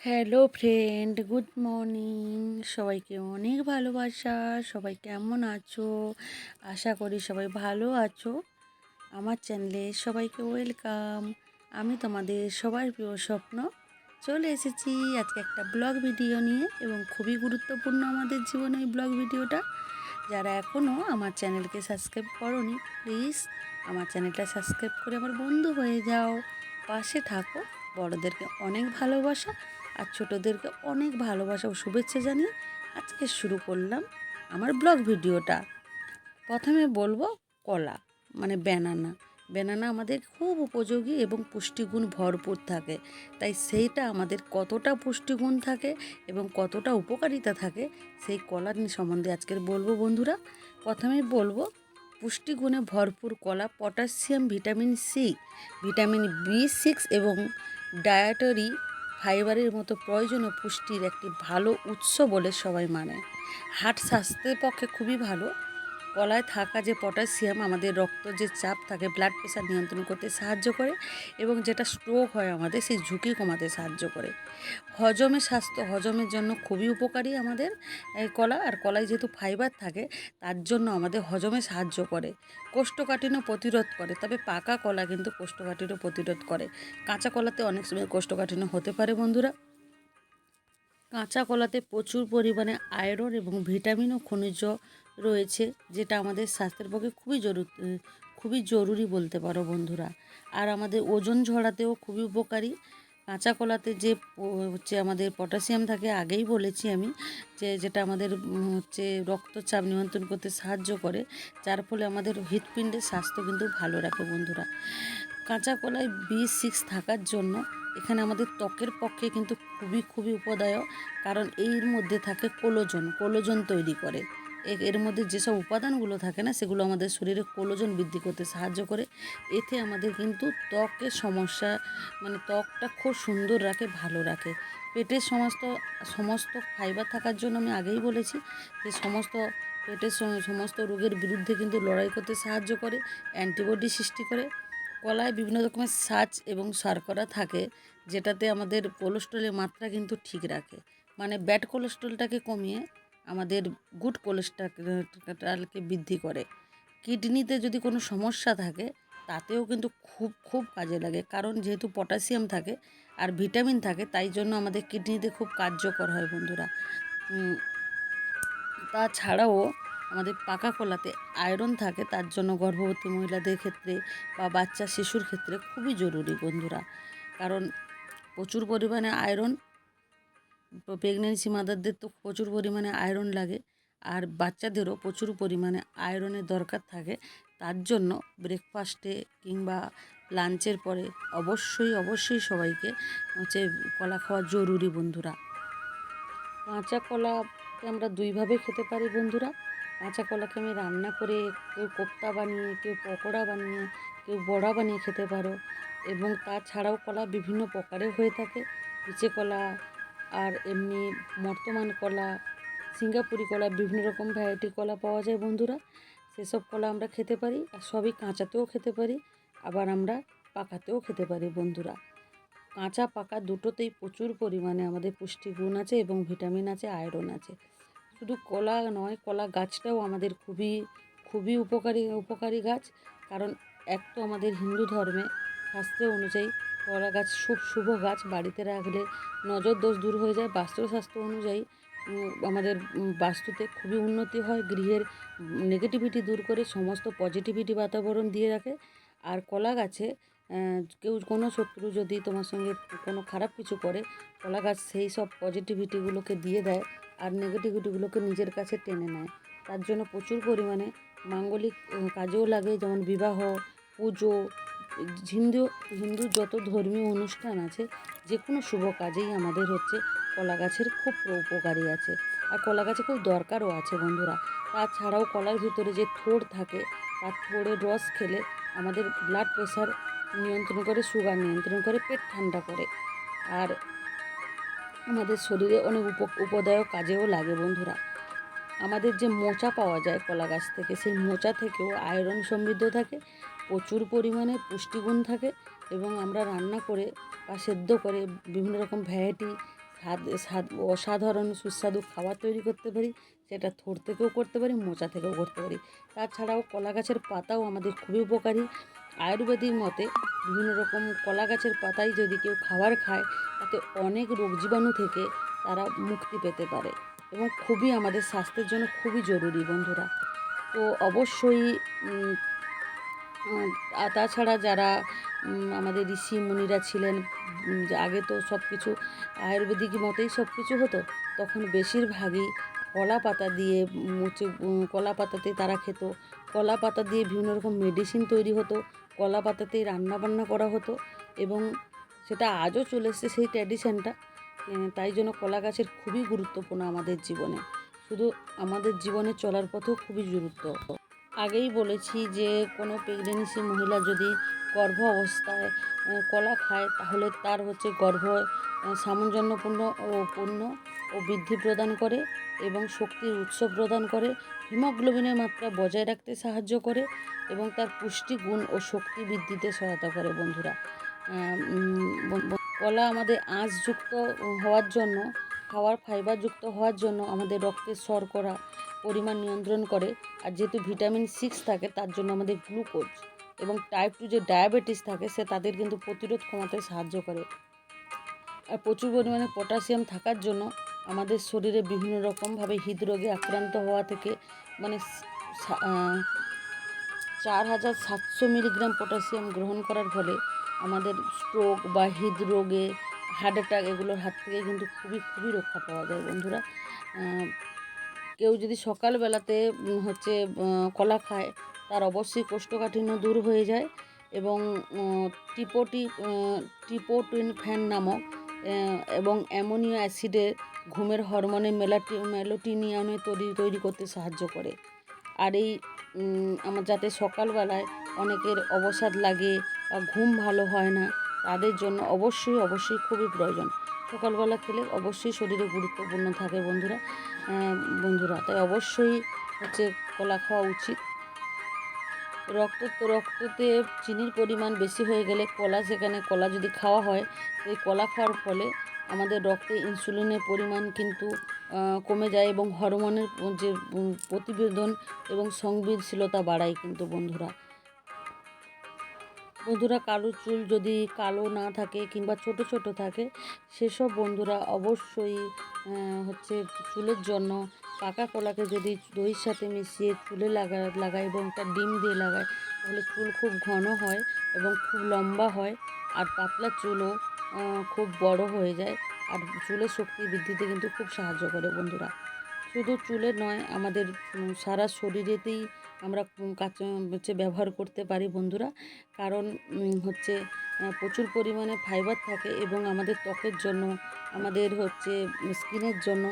Hello friend, good morning. সবাইকে অনেক ভালোবাসা। সবাই কেমন আছো? আশা করি সবাই ভালো আছো। আমার চ্যানেলে সবাইকে ওয়েলকাম। আমি তোমাদের সবার প্রিয় স্বপ্ন চলে এসেছি আজকে একটা ব্লগ ভিডিও নিয়ে এবং খুবই গুরুত্বপূর্ণ আমাদের জীবনে এই ব্লগ ভিডিওটা। যারা এখনও আমার চ্যানেলকে সাবস্ক্রাইব করনি, প্লিজ আমার চ্যানেলটা সাবস্ক্রাইব করে আমার বন্ধু হয়ে যাও। পাশে থাকো। বড়োদেরকে অনেক ভালোবাসা। আর ছোটোদেরকে অনেক ভালোবাসা ও শুভেচ্ছা জানিয়ে আজকে শুরু করলাম আমার ব্লগ ভিডিওটা। প্রথমে বলব কলা মানে ব্যানানা। ব্যানানা আমাদের খুব উপযোগী এবং পুষ্টিগুণ ভরপুর থাকে। তাই সেইটা আমাদের কতটা পুষ্টিগুণ থাকে এবং কতটা উপকারিতা থাকে সেই কলা সম্বন্ধে আজকের বলব বন্ধুরা। প্রথমে বলব পুষ্টিগুণে ভরপুর কলা potassium, vitamin C, vitamin B six এবং ডায়েটরি ফাইবারের মতো প্রয়োজনীয় পুষ্টির একটি ভালো উৎস বলে সবাই মানে। হাট স্বাস্থ্যের পক্ষে খুবই ভালো। কলায় থাকা যে পটাশিয়াম, আমাদের রক্ত যে চাপ থাকে ব্লাড প্রেশার নিয়ন্ত্রণ করতে সাহায্য করে এবং যেটা স্ট্রোক হয় আমাদের, সেই ঝুঁকি কমাতে সাহায্য করে। হজমে স্বাস্থ্য, হজমের জন্য খুবই উপকারী আমাদের এই কলা। আর কলায় যেহেতু ফাইবার থাকে, তার জন্য আমাদের হজমে সাহায্য করে। কোষ্ঠকাঠিন্য প্রতিরোধ করে, তবে পাকা কলা কিন্তু কোষ্ঠকাঠিন্য প্রতিরোধ করে। কাঁচা কলাতে অনেক সময় কোষ্ঠকাঠিন্য হতে পারে বন্ধুরা। কাঁচা কলাতে প্রচুর পরিমাণে আয়রন এবং ভিটামিন ও খনিজ রয়েছে, যেটা আমাদের স্বাস্থ্যের পক্ষে খুবই জরুরি খুবই জরুরি বলতে পারো বন্ধুরা। আর আমাদের ওজন ঝরাতেও খুবই উপকারী। কাঁচা কলাতে যে হচ্ছে আমাদের পটাশিয়াম থাকে, আগেই বলেছি আমি যে যেটা আমাদের হচ্ছে রক্তচাপ নিয়ন্ত্রণ করতে সাহায্য করে, যার ফলে আমাদের হৃৎপিণ্ডের স্বাস্থ্য কিন্তু ভালো রাখে বন্ধুরা। কাঁচা কলায় বি সিক্স থাকার জন্য এখানে আমাদের ত্বকের পক্ষে কিন্তু খুবই খুবই উপদায়ক, কারণ এর মধ্যে থাকে কোলোজন কোলোজন তৈরি করে। এর মধ্যে যেসব উপাদানগুলো থাকে না, সেগুলো আমাদের শরীরে কোলোজন বৃদ্ধি করতে সাহায্য করে। এতে আমাদের কিন্তু ত্বকের সমস্যা মানে ত্বকটা খুব সুন্দর রাখে, ভালো রাখে। পেটের সমস্ত সমস্ত ফাইবার থাকার জন্য আমি আগেই বলেছি, যে সমস্ত পেটের সমস্ত রোগের বিরুদ্ধে কিন্তু লড়াই করতে সাহায্য করে, অ্যান্টিবডি সৃষ্টি করে। কলায় বিভিন্ন রকমের সাজ এবং শর্করা থাকে, যেটাতে আমাদের কোলেস্ট্রলের মাত্রা কিন্তু ঠিক রাখে। মানে ব্যাড কোলেস্ট্রলটাকে কমিয়ে আমাদের গুড কোলেস্ট্রলকে বৃদ্ধি করে। কিডনিতে যদি কোনো সমস্যা থাকে, তাতেও কিন্তু খুব খুব কাজে লাগে। কারণ যেহেতু পটাশিয়াম থাকে আর ভিটামিন থাকে, তাই জন্য আমাদের কিডনিতে খুব কার্যকর হয় বন্ধুরা। তাছাড়াও আমাদের পাকা কলাতে আয়রন থাকে, তার জন্য গর্ভবতী মহিলাদের ক্ষেত্রে বা বাচ্চা শিশুর ক্ষেত্রে খুবই জরুরি বন্ধুরা। কারণ প্রচুর পরিমাণে আয়রন প্রেগনেন্সি মাদারদের তো প্রচুর পরিমাণে আয়রন লাগে, আর বাচ্চাদেরও প্রচুর পরিমাণে আয়রনের দরকার থাকে, তার জন্য ব্রেকফাস্টে কিংবা লাঞ্চের পরে অবশ্যই অবশ্যই সবাইকে হচ্ছে কলা খাওয়া জরুরি বন্ধুরা। কাঁচা কলাকে আমরা দুইভাবে খেতে পারি বন্ধুরা। কাঁচা কলাকে আমি রান্না করে কেউ কোপ্তা বানিয়ে, কেউ পকোড়া বানিয়ে, কেউ বড়া বানিয়ে খেতে পারো। এবং তাছাড়াও কলা বিভিন্ন প্রকারের হয়ে থাকে। পিচে কলা আর এমনি বর্তমান কলা, সিঙ্গাপুরি কলা, বিভিন্ন রকম ভ্যারাইটি কলা পাওয়া যায় বন্ধুরা। সেসব কলা আমরা খেতে পারি আর সবই কাঁচাতেও খেতে পারি, আবার আমরা পাকাতেও খেতে পারি বন্ধুরা। কাঁচা, পাকা দুটোতেই প্রচুর পরিমাণে আমাদের পুষ্টিগুণ আছে এবং ভিটামিন আছে আয়রন আছে। শুধু কলা নয়, কলা গাছটাও আমাদের খুবই খুবই উপকারী উপকারী গাছ। কারণ এক তো আমাদের হিন্দু ধর্মে শাস্ত্র অনুযায়ী কলা গাছ শুভ শুভ গাছ। বাড়িতে রাখলে নজর দোষ দূর হয়ে যায়। বাস্তুশাস্ত্র অনুযায়ী আমাদের বাস্তুতে খুবই উন্নতি হয়। গৃহের নেগেটিভিটি দূর করে সমস্ত পজিটিভিটি বাতাবরণ দিয়ে রাখে। আর কলা গাছে কেউ কোনো শত্রু যদি তোমার সঙ্গে কোনো খারাপ কিছু করে, কলা গাছ সেই সব পজিটিভিটিগুলোকে দিয়ে দেয় আর নেগেটিভিটিগুলোকে নিজের কাছে টেনে নেয়। তার জন্য প্রচুর পরিমাণে মাঙ্গলিক কাজেও লাগে। যেমন বিবাহ, পুজো হিন্দু হিন্দু যত ধর্মীয় অনুষ্ঠান আছে যে কোনো শুভ কাজেই আমাদের হচ্ছে কলা গাছের খুব উপকারী আছে। আর কলা গাছে খুব দরকারও আছে বন্ধুরা। তাছাড়াও কলার ভিতরে যে থোড় থাকে, তার থোড়ের রস খেলে আমাদের ব্লাড প্রেশার নিয়ন্ত্রণ করে সুগার নিয়ন্ত্রণ করে, পেট ঠান্ডা করে। আর আমাদের শরীরে অনেক উপ, উপদায়ক কাজেও লাগে বন্ধুরা। আমাদের যে মোচা পাওয়া যায় কলা গাছ থেকে, সেই মোচা থেকেও আয়রন সমৃদ্ধ থাকে, প্রচুর পরিমাণে পুষ্টিগুণ থাকে এবং আমরা রান্না করে বা সেদ্ধ করে বিভিন্ন রকম ভ্যারাইটি স্বাদ অসাধারণ সুস্বাদু খাবার তৈরি করতে পারি, সেটা থোর থেকেও করতে পারি, মোচা থেকেও করতে পারি। তাছাড়াও কলা গাছের পাতাও আমাদের খুবই উপকারী। আয়ুর্বেদিক মতে বিভিন্ন রকম কলা গাছের পাতায় যদি কেউ খাবার খায়, তাতে অনেক রোগ জীবাণু থেকে তারা মুক্তি পেতে পারে। এবং খুবই আমাদের স্বাস্থ্যের জন্য খুবই জরুরি বন্ধুরা। তো অবশ্যই তাছাড়া যারা আমাদের ঋষি মুনিরা ছিলেন আগে তো সব কিছু আয়ুর্বেদিক মতেই সব কিছু হতো, তখন বেশিরভাগই কলা পাতা দিয়ে মুচে কলা পাতাতে তারা খেত। কলা পাতা দিয়ে বিভিন্ন রকম মেডিসিন তৈরি হতো, কলা পাতাতেই রান্না বান্না করা হতো এবং সেটা আজও চলে এসছে সেই ট্র্যাডিশনটা তাই জন্য কলা গাছের খুবই গুরুত্বপূর্ণ আমাদের জীবনে। শুধু আমাদের জীবনে চলার পথেও খুবই গুরুত্ব। আগেই বলেছি যে, কোনো প্রেগনেন্সি মহিলা যদি গর্ভ অবস্থায় কলা খায়, তাহলে তার হচ্ছে গর্ভ সামঞ্জন্যপূর্ণ ও পূর্ণ ও বৃদ্ধি প্রদান করে এবং শক্তির উৎস প্রদান করে, হিমোগ্লোবিনের মাত্রা বজায় রাখতে সাহায্য করে এবং তার পুষ্টি গুণ ও শক্তি বৃদ্ধিতে সহায়তা করে বন্ধুরা। কলা আমাদের আঁশযুক্ত হওয়ার জন্য, খাওয়ার ফাইবারযুক্ত হওয়ার জন্য আমাদের রক্তের শর্করা পরিমাণ নিয়ন্ত্রণ করে। আর যেহেতু ভিটামিন সিক্স থাকে, তার জন্য আমাদের গ্লুকোজ এবং টাইপ টু যে ডায়াবেটিস থাকে, সে তাদের কিন্তু প্রতিরোধ কমাতে সাহায্য করে। আর প্রচুর পরিমাণে পটাশিয়াম থাকার জন্য আমাদের শরীরে বিভিন্ন রকমভাবে হৃদরোগে আক্রান্ত হওয়া থেকে মানে চার হাজার সাতশো মিলিগ্রাম পটাশিয়াম গ্রহণ করার ফলে আমাদের স্ট্রোক বা হৃদরোগে হার্ট অ্যাটাক এগুলোর হাত থেকে কিন্তু খুবই খুবই রক্ষা পাওয়া যায় বন্ধুরা। কেউ যদি সকালবেলাতে হচ্ছে কলা খায়, তার অবশ্যই কোষ্ঠকাঠিন্য দূর হয়ে যায় এবং টিপোটি টিপোটিন ফ্যান নামক এবং অ্যামোনিয়া অ্যাসিডে ঘুমের হরমোনে মেলাটি মেলোটিনিয়ানে তৈরি তৈরি করতে সাহায্য করে। আর এই আমার যাতে সকালবেলায় অনেকের অবসাদ লাগে বা ঘুম ভালো হয় না, তাদের জন্য অবশ্যই অবশ্যই খুবই প্রয়োজন। সকালবেলা খেলে অবশ্যই শরীরে গুরুত্বপূর্ণ থাকে বন্ধুরা। বন্ধুরা, তাই অবশ্যই হচ্ছে কলা খাওয়া উচিত। রক্ত রক্ততে চিনির পরিমাণ বেশি হয়ে গেলে কলা সেখানে কলা যদি খাওয়া হয় তো এই কলা খাওয়ার ফলে আমাদের রক্তে ইনসুলিনের পরিমাণ কিন্তু কমে যায় এবং হরমোনের যে প্রতিবেদন এবং সংবেদনশীলতা বাড়ায় কিন্তু বন্ধুরা। বন্ধুরা কারও চুল যদি কালো না থাকে কিংবা ছোট ছোট থাকে, সেসব বন্ধুরা অবশ্যই হচ্ছে চুলের জন্য পাকা কলাকে যদি দইয়ের সাথে মিশিয়ে চুলে লাগা, লাগায় এবং তার ডিম দিয়ে লাগায়, তাহলে চুল খুব ঘন হয় এবং খুব লম্বা হয় আর পাতলা চুলও খুব বড় হয়ে যায় আর চুলের শক্তি বৃদ্ধিতে কিন্তু খুব সাহায্য করে বন্ধুরা। শুধু চুলে নয়, আমাদের সারা শরীরেতেই আমরা কাঁচা হচ্ছে ব্যবহার করতে পারি বন্ধুরা। কারণ হচ্ছে প্রচুর পরিমাণে ফাইবার থাকে এবং আমাদের ত্বকের জন্য, আমাদের হচ্ছে স্কিনের জন্য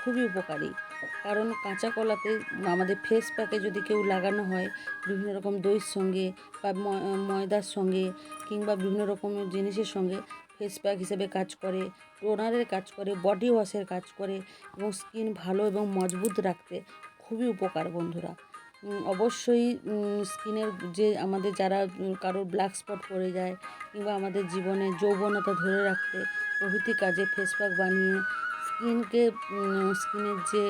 খুবই উপকারী। কারণ কাঁচা কলাতে আমাদের ফেস প্যাকে যদি কেউ লাগানো হয়, বিভিন্ন রকম দইয়ের সঙ্গে বা ময়দার সঙ্গে কিংবা বিভিন্ন রকমের জিনিসের সঙ্গে ফেস প্যাক হিসেবে কাজ করে টোনারের কাজ করে বডি ওয়াশের কাজ করে এবং স্কিন ভালো এবং মজবুত রাখতে খুবই উপকার বন্ধুরা। অবশ্যই স্কিনের যে আমাদের যারা কারোর ব্ল্যাক স্পট পড়ে যায় কিংবা আমাদের জীবনে যৌবনতা ধরে রাখতে, প্রভৃতি কাজে ফেস প্যাক বানিয়ে স্কিনকে স্কিনের যে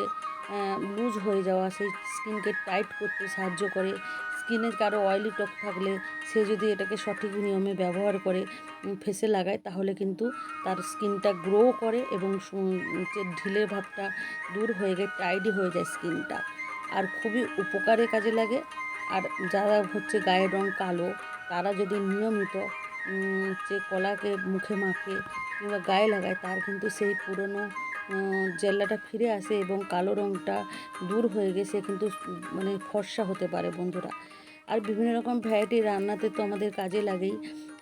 লুজ হয়ে যাওয়া, সেই স্কিনকে টাইট করতে সাহায্য করে। স্কিনের কারও অয়েলি টক থাকলে সে যদি এটাকে সঠিক নিয়মে ব্যবহার করে ফেসে লাগায়, তাহলে কিন্তু তার স্কিনটা গ্রো করে এবং যে ঢিলে ভাবটা দূর হয়ে গিয়ে টাইডি হয়ে যায় স্কিনটা আর খুবই উপকারে কাজে লাগে। আর যারা হচ্ছে গায়ের রং কালো, তারা যদি নিয়মিত যে কলাকে মুখে মাখে কিংবা গায়ে লাগায়, তার কিন্তু সেই পুরনো জেল্লাটা ফিরে আসে এবং কালো রঙটা দূর হয়ে গেছে কিন্তু মানে ফর্সা হতে পারে বন্ধুরা। আর বিভিন্ন রকম ভ্যারাইটি রান্নাতে তো আমাদের কাজে লাগেই।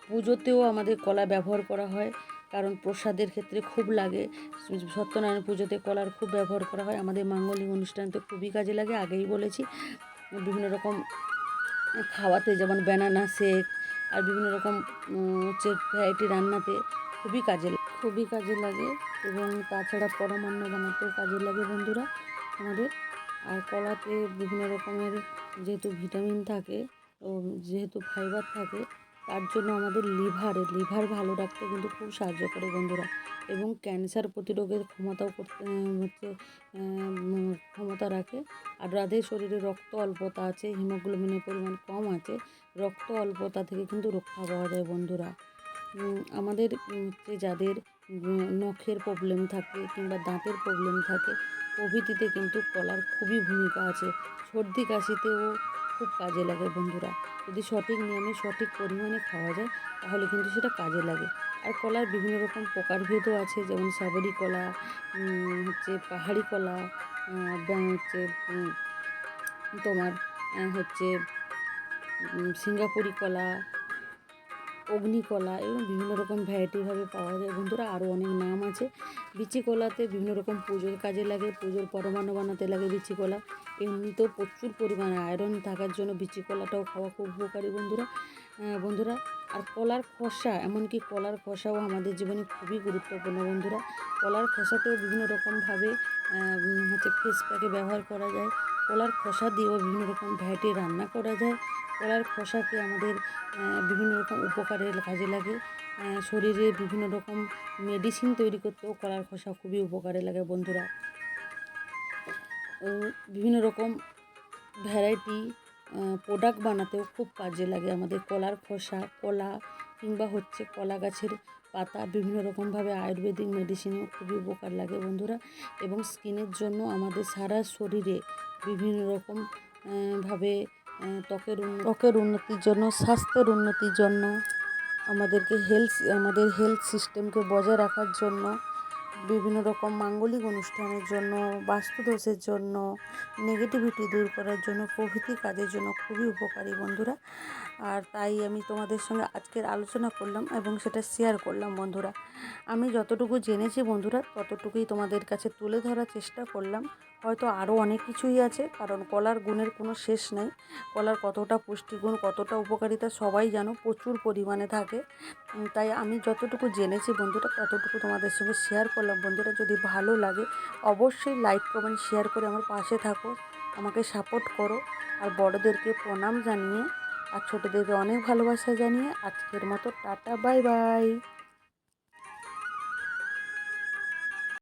পুজোতেও আমাদের কলা ব্যবহার করা হয়। কারণ প্রসাদের ক্ষেত্রে খুব লাগে। সত্যনারায়ণ পুজোতে কলার খুব ব্যবহার করা হয়। আমাদের মাঙ্গলিক অনুষ্ঠানে তো খুবই কাজে লাগে, আগেই বলেছি। বিভিন্ন রকম খাওয়াতে যেমন ব্যানানা শেক আর বিভিন্ন রকম হচ্ছে ভ্যারাইটি রান্নাতে খুবই কাজে লাগে। খুবই কাজে লাগে এবং তাছাড়া পরমান্ন বানাতেও কাজে লাগে বন্ধুরা আমাদের। আর কলাতে বিভিন্ন রকমের যেহেতু ভিটামিন থাকে, ও, যেহেতু ফাইবার থাকে তার জন্য আমাদের লিভারে লিভার ভালো রাখতে কিন্তু খুব সাহায্য করে বন্ধুরা। এবং ক্যান্সার প্রতিরোধের ক্ষমতাও করতে হচ্ছে ক্ষমতা রাখে। আর যাদের শরীরে রক্ত অল্পতা আছে, হিমোগ্লোবিনের পরিমাণ কম আছে, রক্ত অল্পতা থেকে কিন্তু রক্ষা পাওয়া যায় বন্ধুরা। আমাদের হচ্ছে যাদের নখের প্রবলেম থাকে কিংবা দাঁতের প্রবলেম থাকে, প্রভৃতিতে কিন্তু কলার খুবই ভূমিকা আছে। সর্দি, কাশিতেও খুব কাজে লাগে বন্ধুরা। যদি সঠিক নিয়মে সঠিক পরিমাণে খাওয়া যায়, তাহলে কিন্তু সেটা কাজে লাগে। আর কলার বিভিন্ন রকম প্রকারভেদও আছে, যেমন সাবরি কলা হচ্ছে পাহাড়ি কলা হচ্ছে তোমার হচ্ছে সিঙ্গাপুরি কলা অগ্নিকলা এবং বিভিন্ন রকম ভ্যারাইটিভাবে পাওয়া যায়। বন্ধুরা আরও অনেক নাম আছে। বিচি কলাতে বিভিন্ন রকম পুজোর কাজে লাগে, পুজোর পরমাণু বানাতে লাগে বিচি কলা এমনিতেও প্রচুর পরিমাণে আয়রন থাকার জন্য বিচি কলাটাও খাওয়া খুব উপকারী বন্ধুরা। বন্ধুরা, আর কলার খোসা, এমনকি কলার খোসাও আমাদের জীবনে খুবই গুরুত্বপূর্ণ বন্ধুরা। কলার খোসাতেও বিভিন্ন রকমভাবে হচ্ছে ফেস প্যাকে ব্যবহার করা যায়। কলার খোসা দিয়েও বিভিন্ন রকম ভ্যারাইটি রান্না করা যায়। কলার খোসাকে আমাদের বিভিন্ন রকম উপকারের কাজে লাগে। শরীরে বিভিন্ন রকম মেডিসিন তৈরি করতেও কলার খোসা খুবই উপকারে লাগে বন্ধুরা। বিভিন্ন রকম ভ্যারাইটি প্রোডাক্ট বানাতেও খুব কাজে লাগে আমাদের কলার খোসা, কলা কিংবা হচ্ছে কলা গাছের পাতা, বিভিন্ন রকমভাবে আয়ুর্বেদিক মেডিসিনেও খুবই উপকার লাগে বন্ধুরা। এবং স্কিনের জন্য আমাদের সারা শরীরে বিভিন্ন রকম ভাবে ত্বকের ত্বকের উন্নতির জন্য, স্বাস্থ্যের উন্নতির জন্য, আমাদেরকে হেলথ আমাদের হেলথ সিস্টেমকে বজায় রাখার জন্য, বিভিন্ন রকম মাঙ্গলিক অনুষ্ঠানের জন্য, বাস্তুদোষের জন্য নেগেটিভিটি দূর করার জন্য, প্রভৃতি কাজের জন্য খুবই উপকারী বন্ধুরা। আর তাই আমি তোমাদের সঙ্গে আজকের আলোচনা করলাম এবং সেটা শেয়ার করলাম বন্ধুরা। আমি যতটুকু জেনেছি বন্ধুরা, ততটুকুই তোমাদের কাছে তুলে ধরার চেষ্টা করলাম। হয়তো আরও অনেক কিছুই আছে, কারণ কলার গুণের কোনো শেষ নেই। কলার কতটা পুষ্টিগুণ, কতটা উপকারিতা সবাই জানো, প্রচুর পরিমাণে থাকে। তাই আমি যতটুকু জেনেছি বন্ধুরা, ততটুকু তোমাদের সঙ্গে শেয়ার করলাম। বন্ধুরা, যদি ভালো লাগে, অবশ্যই লাইক কমেন্ট শেয়ার করে আমার পাশে থাকো। আমাকে সাপোর্ট করো। আর বড়োদেরকে প্রণাম জানিয়ে আর ছোটোদেরকে অনেক ভালোবাসা জানিয়ে আজকের মতো টাটা বাই বাই।